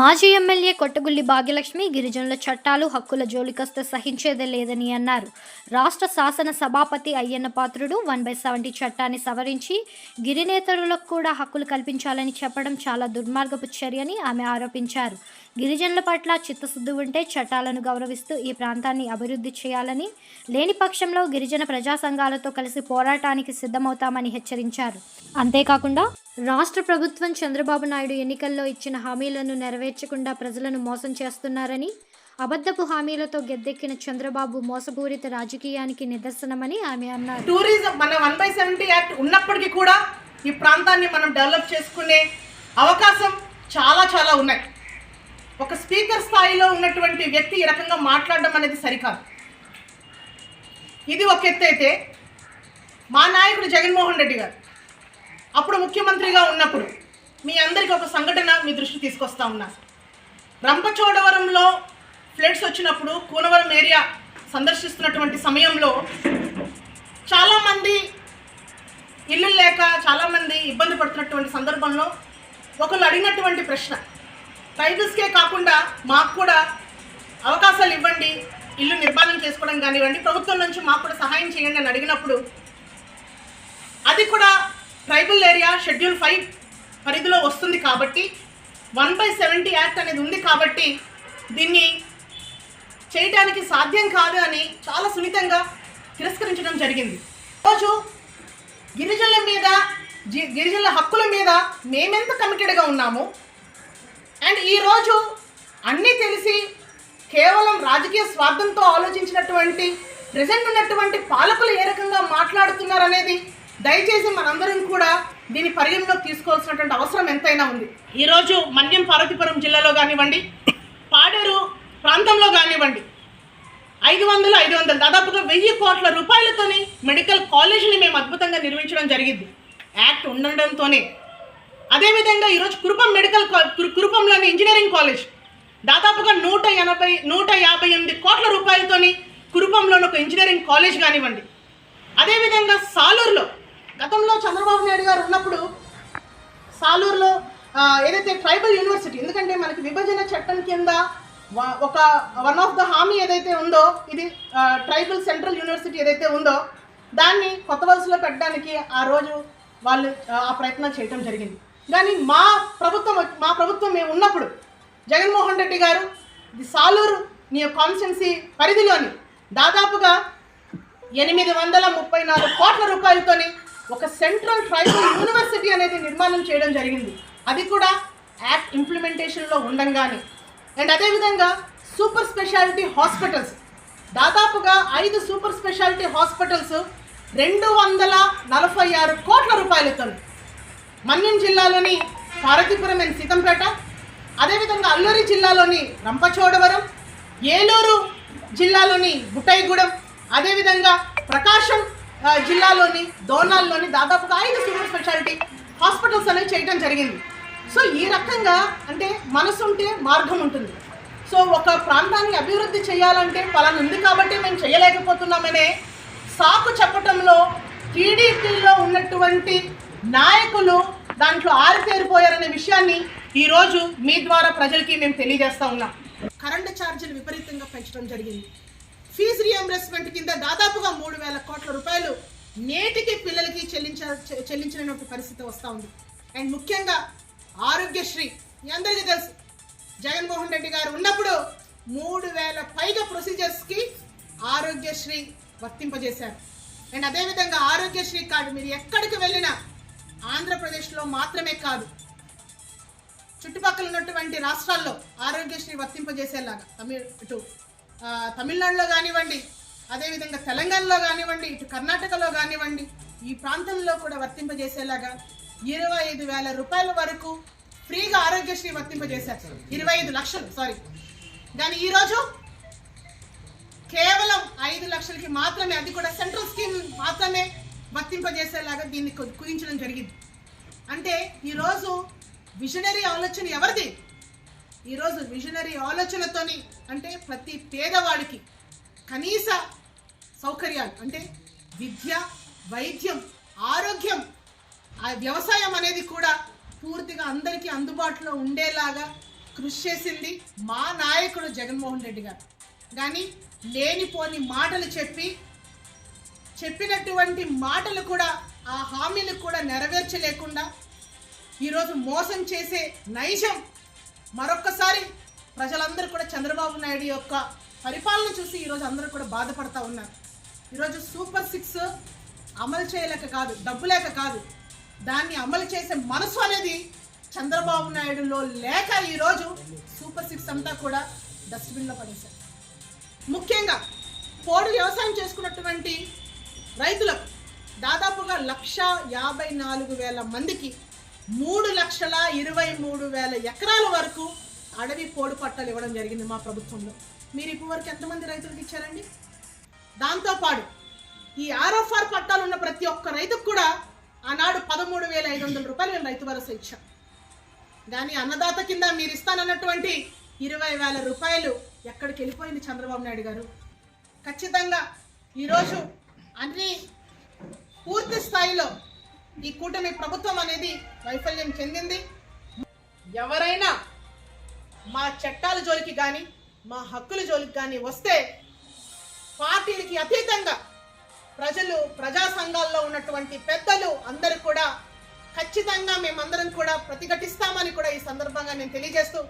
మాజీ ఎమ్మెల్యే కొట్టగుల్లి భాగ్యలక్ష్మి గిరిజనుల చట్టాలు హక్కుల జోలికొస్తే సహించేదే లేదని అన్నారు. రాష్ట్ర శాసన సభాపతి Ayyanna Patrudu one by seventy చట్టాన్ని సవరించి గిరినేతరులకు కూడా హక్కులు కల్పించాలని చెప్పడం చాలా దుర్మార్గపు చర్యని ఆమె ఆరోపించారు. గిరిజనుల పట్ల చిత్తశుద్ధి ఉంటే చట్టాలను గౌరవిస్తూ ఈ ప్రాంతాన్ని అభివృద్ధి చేయాలని లేని పక్షంలో గిరిజన ప్రజా సంఘాలతో కలిసి పోరాటానికి సిద్ధమవుతామని హెచ్చరించారు. అంతేకాకుండా రాష్ట్ర ప్రభుత్వం చంద్రబాబు నాయుడు ఎన్నికల్లో ఇచ్చిన హామీలను నెరవేర్చకుండా ప్రజలను మోసం చేస్తున్నారని అబద్ధపు హామీలతో గెద్దెక్కిన చంద్రబాబు మోసపూరిత రాజకీయానికి నిదర్శనమని ఆమె అన్నారు. టూరిజం మన వన్ బై సెవెంటీ యాక్ట్ ఉన్నప్పటికీ కూడా ఈ ప్రాంతాన్ని మనం డెవలప్ చేసుకునే అవకాశం చాలా చాలా ఉన్నాయి. ఒక స్పీకర్ స్థాయిలో ఉన్నటువంటి వ్యక్తి ఈ రకంగా మాట్లాడడం అనేది సరికాదు. ఇది ఒక ఎత్తు అయితే మా నాయకుడు జగన్మోహన్ రెడ్డి గారు అప్పుడు ముఖ్యమంత్రిగా ఉన్నప్పుడు మీ అందరికీ ఒక సంఘటన మీ దృష్టి తీసుకొస్తా ఉన్నా. రంపచోడవరంలో ఫ్లడ్స్ వచ్చినప్పుడు కూనవరం ఏరియా సందర్శిస్తున్నటువంటి సమయంలో చాలామంది ఇల్లు లేక చాలామంది ఇబ్బంది పడుతున్నటువంటి సందర్భంలో ఒకళ్ళు అడిగినటువంటి ప్రశ్న ట్రైబల్స్కే కాకుండా మాకు కూడా అవకాశాలు ఇవ్వండి ఇల్లు నిర్మాణం చేసుకోవడం కానివ్వండి ప్రభుత్వం నుంచి మాకు కూడా సహాయం చేయండి అని అడిగినప్పుడు అది కూడా ట్రైబల్ ఏరియా షెడ్యూల్ ఫైవ్ పరిధిలో వస్తుంది కాబట్టి వన్ బై సెవెంటీ యాక్ట్ అనేది ఉంది కాబట్టి దీన్ని చేయటానికి సాధ్యం కాదు అని చాలా సున్నితంగా తిరస్కరించడం జరిగింది. రోజు గిరిజనుల మీద గిరిజనుల హక్కుల మీద మేమెంత కమిటెడ్గా ఉన్నాము? అండ్ ఈరోజు అన్నీ తెలిసి కేవలం రాజకీయ స్వార్థంతో ఆలోచించినటువంటి ప్రజెంట్ ఉన్నటువంటి పాలకులు ఏ రకంగా మాట్లాడుతున్నారు అనేది దయచేసి మనందరం కూడా దీని పరిగణలోకి తీసుకోవాల్సినటువంటి అవసరం ఎంతైనా ఉంది. ఈరోజు మన్యం పార్వతీపురం జిల్లాలో కానివ్వండి పాడేరు ప్రాంతంలో కానివ్వండి ఐదు వందలు ఐదు వందలు దాదాపుగా వెయ్యి కోట్ల రూపాయలతోని మెడికల్ కాలేజీని మేము అద్భుతంగా నిర్మించడం జరిగింది. యాక్ట్ ఉండడంతోనే. అదేవిధంగా ఈరోజు కురుపం మెడికల్ కురుపంలోని ఇంజనీరింగ్ కాలేజ్ దాదాపుగా నూట ఎనభై నూట యాభై ఎనిమిది కోట్ల రూపాయలతోని కురుపంలోని ఒక ఇంజనీరింగ్ కాలేజ్ కానివ్వండి అదేవిధంగా సాలూరులో గతంలో చంద్రబాబు నాయుడు గారు ఉన్నప్పుడు సాలూరులో ఏదైతే ట్రైబల్ యూనివర్సిటీ ఎందుకంటే మనకి విభజన చట్టం కింద ఒక వన్ ఆఫ్ ద హామీ ఏదైతే ఉందో ఇది ట్రైబల్ సెంట్రల్ యూనివర్సిటీ ఏదైతే ఉందో దాన్ని కొత్త వలసలో పెట్టడానికి ఆ రోజు వాళ్ళు ఆ, ప్రయత్నం చేయటం జరిగింది. కానీ మా ప్రభుత్వం మా ప్రభుత్వం మేము ఉన్నప్పుడు జగన్మోహన్ రెడ్డి గారు ఇది సాలూరు నీ కాన్స్టెన్సీ పరిధిలోని దాదాపుగా ఎనిమిది వందల ముప్పై నాలుగు కోట్ల రూపాయలతోని ఒక సెంట్రల్ ట్రైబల్ యూనివర్సిటీ అనేది నిర్మాణం చేయడం జరిగింది. అది కూడా యాక్ట్ ఇంప్లిమెంటేషన్లో ఉండంగానే. అండ్ అదేవిధంగా సూపర్ స్పెషాలిటీ హాస్పిటల్స్. దాదాపుగా ఐదు సూపర్ స్పెషాలిటీ హాస్పిటల్స్ రెండు వందల నలభై ఆరు కోట్ల రూపాయలతో. మన్యం జిల్లాలోని పార్వతీపురం అండ్ సీతంపేట. అదేవిధంగా అల్లూరి జిల్లాలోని రంపచోడవరం. ఏలూరు జిల్లాలోని బుట్టైగూడెం. అదేవిధంగా ప్రకాశం జిల్లాలోని దోనాల్లోని దాదాపుగా ఐదు సూపర్ స్పెషాలిటీ హాస్పిటల్స్ అనేవి చేయడం జరిగింది. సో ఈ రకంగా అంటే మనసు ఉంటే మార్గం ఉంటుంది. సో ఒక ప్రాంతాన్ని అభివృద్ధి చేయాలంటే పలానా ఉంది కాబట్టి మేము చేయలేకపోతున్నామనే సాకు చెప్పటంలో టీడీపీలో ఉన్నటువంటి నాయకులు దాంట్లో ఆరితేరిపోయారనే విషయాన్ని ఈరోజు మీ ద్వారా ప్రజలకి మేము తెలియజేస్తా ఉన్నాం. కరెంటు ఛార్జీలు విపరీతంగా పెంచడం జరిగింది. ఫీజు రియంబర్స్మెంట్ కింద దాదాపుగా మూడు వేల కోట్ల రూపాయలు నేటికి పిల్లలకి చెల్లించ చె- చెల్లించినటువంటి పరిస్థితి వస్తూ ఉంది. అండ్ ముఖ్యంగా ఆరోగ్యశ్రీ. అందరికీ తెలుసు జగన్మోహన్ రెడ్డి గారు ఉన్నప్పుడు మూడు వేల పైగా ప్రొసీజర్స్కి ఆరోగ్యశ్రీ వర్తింపజేశారు. అండ్ అదేవిధంగా ఆరోగ్యశ్రీ కార్డు మీరు ఎక్కడికి వెళ్ళినా ఆంధ్రప్రదేశ్లో మాత్రమే కాదు చుట్టుపక్కల ఉన్నటువంటి రాష్ట్రాల్లో ఆరోగ్యశ్రీ వర్తింపజేసేలాగా తమిళ ఇటు తమిళనాడులో కానివ్వండి అదేవిధంగా తెలంగాణలో కానివ్వండి ఇటు కర్ణాటకలో కానివ్వండి ఈ ప్రాంతంలో కూడా వర్తింపజేసేలాగా ఇరవై ఐదు వేల రూపాయల వరకు ఫ్రీగా ఆరోగ్యశ్రీ వర్తింపజేశారు. ఇరవై ఐదు లక్షలు సారీ కానీ ఈరోజు కేవలం ఐదు లక్షలకి మాత్రమే అది కూడా సెంట్రల్ స్కీమ్ మాత్రమే వర్తింపజేసేలాగా దీన్ని కుదించడం జరిగింది. అంటే ఈరోజు విజనరీ ఆలోచన ఎవరిది? ఈరోజు విజనరీ ఆలోచనతోని అంటే ప్రతి పేదవాడికి కనీస సౌకర్యాలు అంటే విద్య వైద్యం ఆరోగ్యం ఆ వ్యవసాయం అనేది కూడా పూర్తిగా అందరికీ అందుబాటులో ఉండేలాగా కృషి చేసింది మా నాయకుడు జగన్మోహన్ రెడ్డి గారు. కానీ లేనిపోని మాటలు చెప్పి చెప్పినటువంటి మాటలు కూడా ఆ హామీలు కూడా నెరవేర్చలేకుండా ఈరోజు మోసం చేసే నైజం మరొక్కసారి ప్రజలందరూ కూడా చంద్రబాబు నాయుడు యొక్క పరిపాలన చూసి ఈరోజు అందరూ కూడా బాధపడతా ఉన్నారు. ఈరోజు సూపర్ సిక్స్ అమలు చేయలేక కాదు డబ్బు లేక కాదు. దాన్ని అమలు చేసే మనసు అనేది చంద్రబాబు నాయుడులో లేక ఈరోజు సూపర్ సిక్స్ అంతా కూడా డస్ట్బిన్లో పడేశారు. ముఖ్యంగా పోడు వ్యవసాయం చేసుకున్నటువంటి రైతులకు దాదాపుగా లక్ష యాభై నాలుగు వేల మందికి మూడు లక్షల ఇరవై మూడు వేల ఎకరాల వరకు అడవి పోడు పట్టాలు ఇవ్వడం జరిగింది మా ప్రభుత్వంలో. మీరు ఇప్పటి వరకు ఎంతమంది రైతులకు ఇచ్చారండి? దాంతోపాటు ఈ ఆర్ఎఫ్ఆర్ పట్టాలు ఉన్న ప్రతి ఒక్క రైతుకు కూడా ఆనాడు పదమూడు వేల ఐదు వందల రూపాయలు మేము రైతు భరోసా ఇచ్చాం. కానీ అన్నదాత కింద మీరు ఇస్తానన్నటువంటి ఇరవై వేల రూపాయలు ఎక్కడికి వెళ్ళిపోయింది చంద్రబాబు నాయుడు గారు? ఖచ్చితంగా ఈరోజు అన్ని పూర్తి స్థాయిలో ఈ కూటమి ప్రభుత్వం అనేది వైఫల్యం చెందింది. ఎవరైనా మా చట్టాల జోలికి కానీ మా హక్కుల జోలికి కానీ వస్తే పార్టీలకి అతీతంగా ప్రజలు ప్రజా సంఘాల్లో ఉన్నటువంటి పెద్దలు అందరూ కూడా ఖచ్చితంగా మేమందరం కూడా ప్రతిఘటిస్తామని కూడా ఈ సందర్భంగా నేను తెలియజేస్తూ